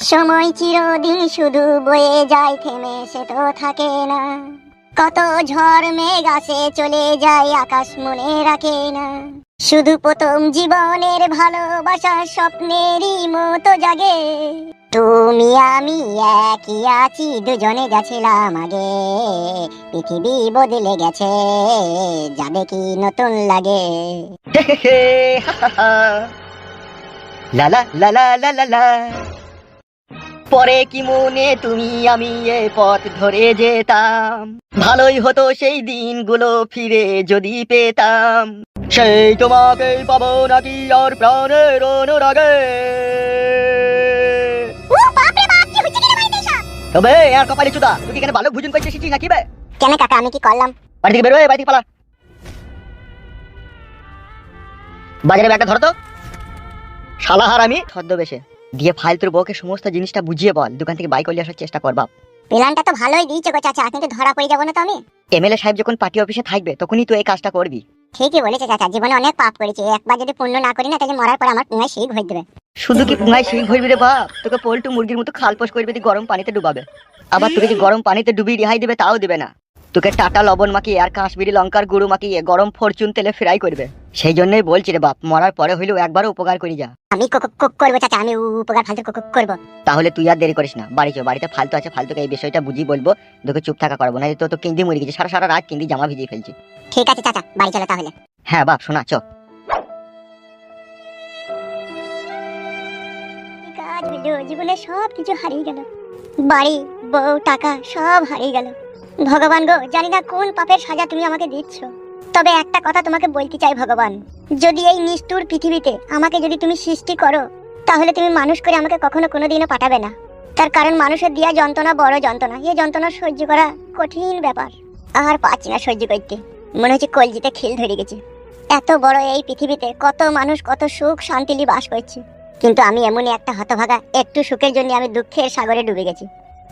সময় চিরদিন শুধু বয়ে যায়, থেমে সে তো থাকে না। কত ঝড় মেঘ আসে, চলে যায়, আকাশ মনে রাখে না। শুধু প্রথম জীবনের ভালোবাসা, স্বপ্নেরই মতো জাগে। তুমি, আমি একই আছি, দুজনে গেছিলাম আগে। পৃথিবী বদলে গেছে, যাবে কি নতুন লাগে। পরে কি মনে তুমি আমি এ পথ ধরে যেতাম? ভালোই হতো সেই দিনগুলো ফিরে যদি পেতাম। সেই তোমাকে পাবো নাকি আর প্রাণের অনুরাগে? তবে আর কপালি চুদা তুই এখানে ভালো ভোজন করতে এসেছিস নাকি বে? কেন কাকা আমি কি করলাম? বাড়ি থেকে বেরোয় বাড়ি থেকে পালা। বাজারে ব্যাগটা ধরো তো। শালাহার আমি ছদ্মবেশে। দিয়ে ফাইল তোর বউকে সমস্ত জিনিসটা বুঝিয়ে বল। দোকান থেকে বাইক করে আসার চেষ্টা করবা প্ল্যানটা তো ভালোই দিয়েছ গো চাচা কিন্তু ধরা পড়ে যাব না তো আমি? এমএলএ সাহেব যখন পার্টি অফিসে থাকবে তখনই তুই এই কাজটা করবি। ঠিকই বলেছে চাচা জীবনে অনেক পাপ করেছি। একবার যদি পুণ্য না করি না তাহলে মরার পর আমার পুঙ্গায় সেই ঘুরে দেবে। শুধু কি পুঙ্গায় শিং ভরবি রে বাপ? তোকে পল্টু মুরগির মতো খালপোষ করবে তুই গরম পানিতে ডুবাবে। আবার তোকে যে গরম পানিতে ডুবি রেহাই দেবে তাও দেবে না। তোকে টাটা লবণ মাখিয়ে আর কাশ্মীরি লঙ্কার গুঁড়ো মাখিয়ে গরম ফরচুন তেলে ফ্রাই করবে। সেই জন্যই বলছি রে বাপ মরার পরে হইলেও একবারও উপকার করি যা। আমি কোক- কোক করব চাচা আমি উপকার ফালতু কোক করব। তাহলে তুই আর দেরি করিস না বাড়ি চো বাড়িতে ফালতু আছে ফালতুকে এই বিষয়টা বুঝিয়ে বলব তোকে চুপ থাকা করব না তো তো কিন্দি মরে গেছে সারা সারা রাত কিন্দি জামা ভিজিয়ে ফেলছি। ঠিক আছে চাচা বাড়ি চলো তাহলে। হ্যাঁ বাপ শোনা চ। কাজ জীবনে সব কিছু হারিয়ে গেল। বাড়ি বউ টাকা সব হারিয়ে গেল। ভগবান গো, জানি না কোন পাপের সাজা তুমি আমাকে দিচ্ছ। তবে একটা কথা তোমাকে বলতে চাই ভগবান। যদি এই নিষ্ঠুর পৃথিবীতে আমাকে যদি তুমি সৃষ্টি করো, তাহলে তুমি মানুষ করে আমাকে কখনো কোনোদিনও পাঠাবে না। তার কারণ মানুষের দিয়া যন্ত্রণা বড় যন্ত্রণা। এই যন্ত্রণা সহ্য করা কঠিন ব্যাপার। আর পাচ্ছি না সহ্য করতে। মনে হচ্ছে কলজিতে খিল ধরে গেছে। এত বড় এই পৃথিবীতে কত মানুষ কত সুখ শান্তি নিয়ে বাস করছে। কিন্তু আমি এমনই একটা হতভাগা, একটু সুখের জন্য আমি দুঃখের সাগরে ডুবে গেছি।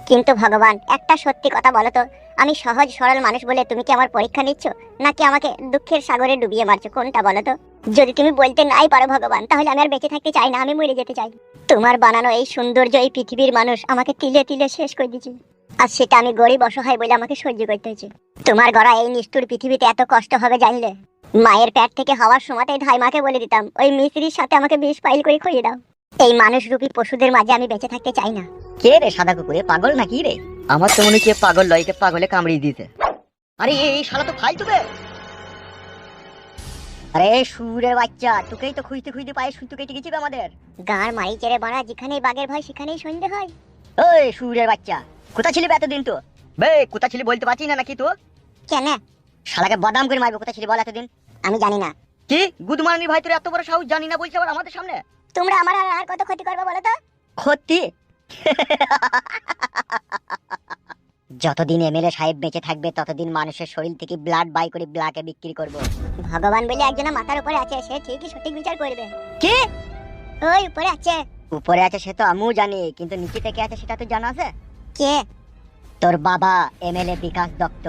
কিন্তু ভগবান, একটা সত্যি কথা বলো তো। আমি সহজ, সরল মানুষ বলে তুমি কি আমার পরীক্ষা নিচ্ছ? নাকি আমাকে দুঃখের সাগরে ডুবিয়ে মারছো, কোনটা বলো তো? যদি তুমি বলতে নাই পারো ভগবান, তাহলে আমি আর বেঁচে থাকতে চাই না, আমি মরে যেতে চাই। তোমার বানানো এই সৌন্দর্য, এই পৃথিবীর মানুষ আমাকে তিলে তিলে শেষ করে দিচ্ছে আর সেটা আমি গরিব, অসহায় বলে আমাকে সহ্য করতে হয়েছে। তোমার গড়া এই নিষ্ঠুর পৃথিবীতে এত কষ্ট হবে জানলে? মায়ের প্যাট থেকে হওয়ার সময়তেই ধাই মাকে বলে দিতাম, ওই মিস্ত্রির সাথে আমাকে বিষ পাইল করে খুঁজে দাও। এই মানুষ রূপী পশুদের মাঝে আমি বেঁচে থাকতে চাই না। কে রে সাদা কুকুরে? পাগল নাকি রে? আমার তো মনে হচ্ছে পাগল লয়কে পাগলে কামড়িয়ে দিতে আরে এই শালা তো ফালতু বে! আরে সুরের বাচ্চা তোকেই তো খুঁজতে খুঁজতে পায়ে সুতো কেটে গেছি আমাদের। গাঁর মারি চেড়ে বাড়া যেখানেই বাঘের ভয় সেখানেই সন্ধে হয়। ওই সুরের বাচ্চা কোথা ছিলি বে এতদিন তো? বে কোথা ছিলি বলতে পারছি না নাকি তো? কেন? শালাকে বাদাম করে মারবে কোথা ছিলি বল এতদিন? আমি জানি না। কি? গুদমারানি ভাই তোর এত বড় সাহস জানি না বলছে আবার আমাদের সামনে? তোমরা আমার আর আর কত ক্ষতি করবে বলো তো? ক্ষতি? যতদিন এমএলএ সাহেব বেঁচে থাকবে ততদিন মানুষের শরীর থেকে ব্লাড বাই করে ব্লাকে বিক্রি করব। ভগবান বলে একজনের মাথার উপরে আছে সে ঠিকই সঠিক বিচার করবে। কি? ওই উপরে আছে। উপরে আছে সে তো আমিও জানি কিন্তু নিচে থেকে আছে সেটা তো জানা আছে? কে? তোর বাবা এমএলএ বিকাশ দত্ত।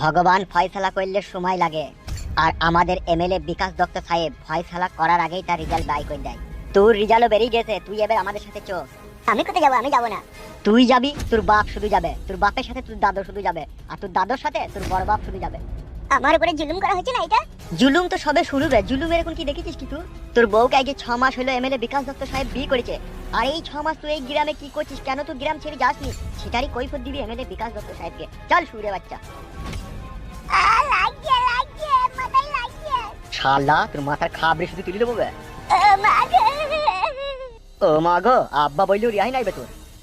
ভগবান ফয়সালা করলে সময় লাগে। আর আমাদের এমএলএ বিকাশ দত্ত সাহেব ফয়সালা করার আগেই তার রেজাল্ট বাই করে দেয়। তোর রেজাল্টও বেরিয়ে গেছে তুই এবার আমাদের সাথে চো। আমি কোথায় যাব? আমি যাব না। তুই যাবি তোর বাপ শুধু যাবে। তোর বাপের সাথে তোর দাদু শুধু যাবে। আর তোর দাদুর সাথে তোর বড় বাপ শুধু যাবে। আমার উপরে জুলুম করা হচ্ছে না এটা? জুলুম তো সবে শুরু রে। জুলুম এরকম কি দেখেছিস কি তুই? তোর বউকে আগে ছ মাস হলো এমএলএ বিকাশ দত্ত সাহেব বিয়ে করেছে। আর এই ছ মাস তুই এই গ্রামে কি করছিস? কেন তুই গ্রাম ছেড়ে যাসনি? সেটারই কৈফত দিবি এমএলএ বিকাশ দত্ত সাহেবকে। চল সুরে বাচ্চা। শালা তোর মাথার খাবরে শুধু তুলে দেবো বে। ও মা গো আব্বা বললেও রিহাই নাই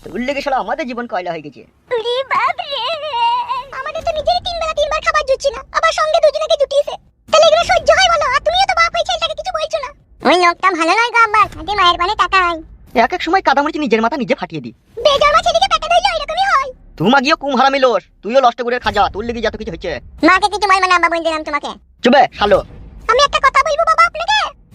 তোর লেগে শালা আমাদের জীবন কয়লা হয়ে গেছে। উরি বাপ রে। আমাদের তো নিজেরই তিন বেলা তিনবার খাবার জুটছে না আবার সঙ্গে দুজনকে জুটিয়েছে। তাহলে এগুলো সহ্য হয় বলো আর তুমিও তো বাপ হয়ে ছেলেটাকে কিছু বলছো না। ওই লোকটা ভালো নয় গো আব্বা মায়ের পানে তাকাই। এক এক সময় কাদামরিচি নিজের মাথা নিজে ফাটিয়ে দি ছেলেকে পেটে এরকমই হয়। তোমা গিয়ে কুম হারামি লোস তুইও লষ্ট করে খাজা তোর লেগে যত কিছু হচ্ছে মাকে কিছু বলবে না আব্বা বলে দিলাম তোমাকে। চুবে শালো। আমি একটা কথা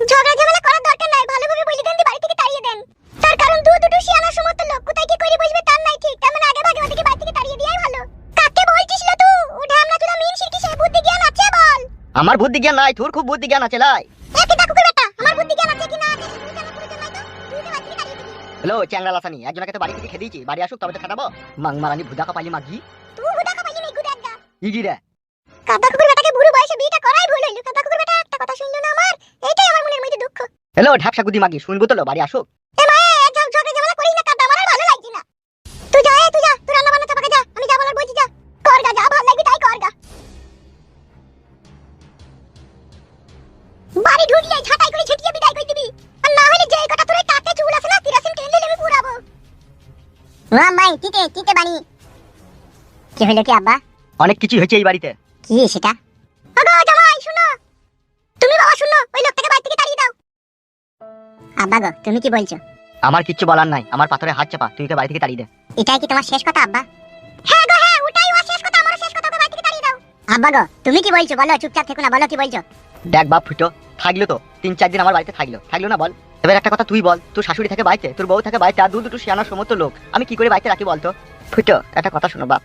ঝগড়া ঝামেলা করার দরকার নাই ভালোভাবে বলে দেন বাড়ি থেকে তাড়িয়ে দেন। তার কারণ দু দুটো সমস্ত লোক কোথায় কি করে বসবে তার নাই ঠিক। তার মানে আগে ভাগে বাড়ি থেকে তাড়িয়ে দেওয়াই ভালো। কাকে বলছিস তুই উঠে আমরা তুলা মিন শিরকি বুদ্ধি জ্ঞান আছে বল। আমার বুদ্ধি জ্ঞান নাই তোর খুব বুদ্ধি জ্ঞান আছে লাই। একে ডাকুকে বেটা আমার বুদ্ধি জ্ঞান আছে কি না? আছে হ্যালো চ্যাংরা লাসানি একজনকে তো বাড়ি থেকে খেয়ে দিয়েছি। বাড়ি আসুক তবে তো খাটাবো। মাং মারানি ভুদা কাপালি মাগি। তুই হুদা কাপাইলি নেই গুদা একটা। ইগি রে কাদা কুকুর বেটাকে বুড়ো বয়সে বিয়েটা করাই ভুল হ্যালো ঢাপসা গুদি মাগি শুনব তো লো, বাড়ি আসুক এ মা এ ঝগ ঝগড়া ঝামেলা করিস না কাদা আমার আর ভালো লাগছে না। তুই যা এ তুই যা তুই রান্না বান্না চাপাকে যা আমি যা বলার বলছি যা। কর গা যা ভালো লাগবে তাই কর গা বাড়ি ঢুকলে করে ছিটিয়ে বিদায় করে দিবি। আর না হলে যে কটা তোর কাতে চুল আছে না তিরাসিন টেনে আমি পুরাবো। তিতে বানি কি হইল কি আব্বা? অনেক কিছু হয়েছে এই বাড়িতে। কি সেটা? আব্বা গো তুমি কি বলছো? আমার কিচ্ছু বলার নাই আমার পাথরে হাত চাপা তুই তো বাড়ি থেকে তাড়িয়ে দে। এটাই কি তোমার শেষ কথা আব্বা? হ্যাঁ গো হ্যাঁ ওটাই ওর শেষ কথা আমারও শেষ কথা ওকে বাড়ি থেকে তাড়িয়ে দাও। আব্বা গো তুমি কি বলছো? বলো চুপচাপ থেকো না বলো কি বলছো? দেখ বাপ ফুটো থাকল তো তিন চার দিন আমার বাড়িতে থাকল। থাকল না বল? এবার একটা কথা তুই বল তোর শাশুড়ি থাকে বাড়িতে তোর বউ থাকে বাড়িতে আর দু দুটো শিয়ানোর সমস্ত লোক আমি কি করে বাড়িতে রাখি বলতো? ফুটো একটা কথা শোনো বাপ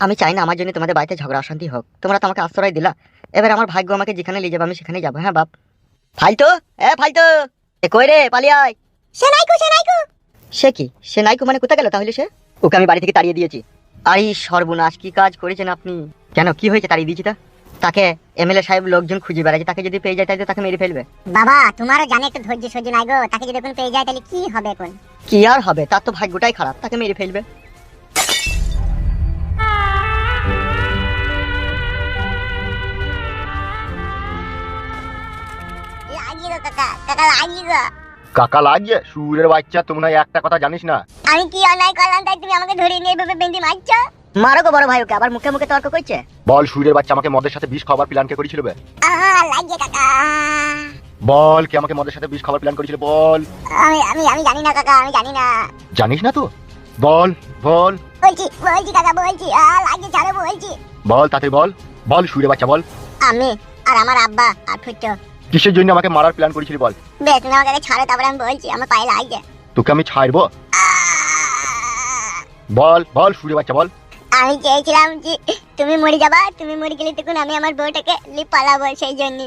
আমি চাই না আমার জন্য তোমাদের বাড়িতে ঝগড়া অশান্তি হোক। তোমরা তো আমাকে আশ্রয় দিলা। এবার আমার ভাগ্য আমাকে যেখানে নিয়ে যাবে আমি সেখানে যাব হ্যাঁ বাপ? ফালতো এ ফালতো! এ কই রে পালিয়ে আয়। সে নাইকু সে নাইকু। সে কি? সে নাইকু মানে গেল তাহলে সে? ওকে আমি বাড়ি থেকে তাড়িয়ে দিয়েছি। আরে সর্বনাশ কি কাজ করেছেন আপনি? কেন কি হয়েছে তাড়িয়ে দিয়েছি তা? তাকে এমএলএ সাহেব লোকজন খুঁজে বেড়াচ্ছে তাকে যদি পেয়ে যায় তাহলে তাকে মেরে ফেলবে। বাবা তোমারও জানে একটু ধৈর্য সহ্য নাই গো তাকে যদি এখন পেয়ে যায় তাহলে কি হবে এখন? কি আর হবে? তার তো ভাগ্যটাই খারাপ তাকে মেরে ফেলবে। কাকা কাকা লাগিয়ে কাকা লাগিয়ে সুরের বাচ্চা তোমরা একটা কথা জানিস না? আমি কি অন্যায় করলাম তাই তুমি আমাকে ধরে নিয়ে এভাবে বেঁধে মারছো? মারো গো বড় ভাই ওকে আবার মুখে মুখে তর্ক করছে? বল সুরের বাচ্চা আমাকে মদের সাথে বিষ খাবার প্ল্যান কে করেছিল বে? লাগিয়ে কাকা। বল কে আমাকে মদের সাথে বিষ খাবার প্ল্যান করেছিল বল। আমি আমি আমি জানি না কাকা আমি জানি না। জানিস না তো? বল বল। বলছি বলছি কাকা বলছি। আ লাগিয়ে ছাড়ো বলছি। বল তাতে বল। বল সুরের বাচ্চা বল। আমি আর আমার আব্বা আর ফুটো কিসের জন্য আমাকে মারার প্ল্যান করেছিলি বল? বেশ তুমি আমাকে আগে ছাড়ো তারপরে আমি বলছি আমার পায়ে লাগছে। তোকে আমি ছাড়বো? বল বল সুরের বাচ্চা বল। আমি চেয়েছিলাম যে তুমি মরে যাবা তুমি মরে গেলে তখন আমি আমার বউটাকে লিপ পালাবো সেই জন্য।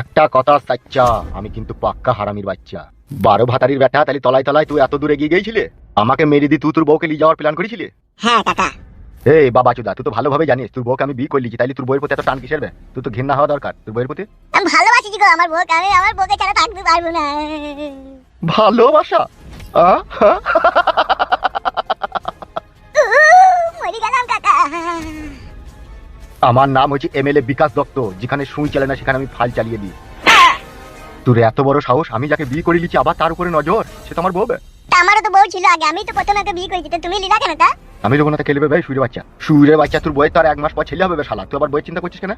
একটা কথা সাচ্চা আমি কিন্তু পাক্কা হারামির বাচ্চা। বারো ভাতারির বেটা তাহলে তলায় তলায় তুই এত দূরে গিয়ে গিয়েছিলে? আমাকে মেরে দি তুই তোর বউকে নিয়ে যাওয়ার প্ল্যান করেছিলি? হ্যাঁ কাকা। এই বাবা চুদা তুই তো ভালোভাবে জানিস তোর বউকে আমি বিয়ে করলিছি তাইলে তোর বউয়ের প্রতি এত টান কিসের বে? তুই তো ঘৃণা হওয়া দরকার তোর বউয়ের প্রতি? আমি ভালোবাসি গো আমার বউকে আমি আমার বউকে ছাড়া থাকতে পারব না। ভালোবাসা? মরে গেলাম কাকা। আমার নাম হচ্ছে এমএলএ বিকাশ দত্ত যেখানে সুই চলে না সেখানে আমি ফাইল চালিয়ে দিই। তোর এত বড় সাহস আমি যাকে বিয়ে করে লিছি আবার তার উপরে নজর সে তো আমার বউ। আমারও তো বউ ছিল আগে আমি তো প্রথমে ওকে বিয়ে করেছি তুমি লিলা কেন তা? আমি যখন তাকে খেলবে ভাই সুরে বাচ্চা। সুরে বাচ্চা তোর বইয়ের তো আর এক মাস পর ছেলে হবে শালা। তুই আবার বইয়ের চিন্তা করছিস কেন?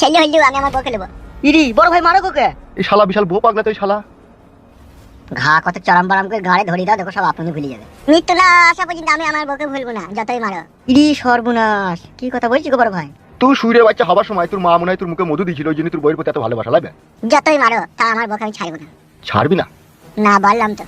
ছেলে হইলেও আমি আমার বউকে নেব। ইরি বড় ভাই মারো ওকে এই শালা বিশাল বউ পাগলা তো এই শালা। ঘা কত চারাম বারাম করে ঘাড়ে ধরে দাও দেখো সব আপনি ভুলে যাবে। মৃত্যু না আসা পর্যন্ত আমি আমার বউকে ভুলবো না যতই মারো। ইরি সর্বনাশ। কি কথা বলছি গো বড় ভাই? তুই সুরে বাচ্চা হবার সময় তোর মা মনে হয় তোর মুখে মধু দিয়েছিল ওই জন্য তোর বইয়ের প্রতি এত ভালোবাসা লাগবে যতই মারো তা আমার বউকে আমি ছাড়বো না। ছাড়বি না? না বললাম তো।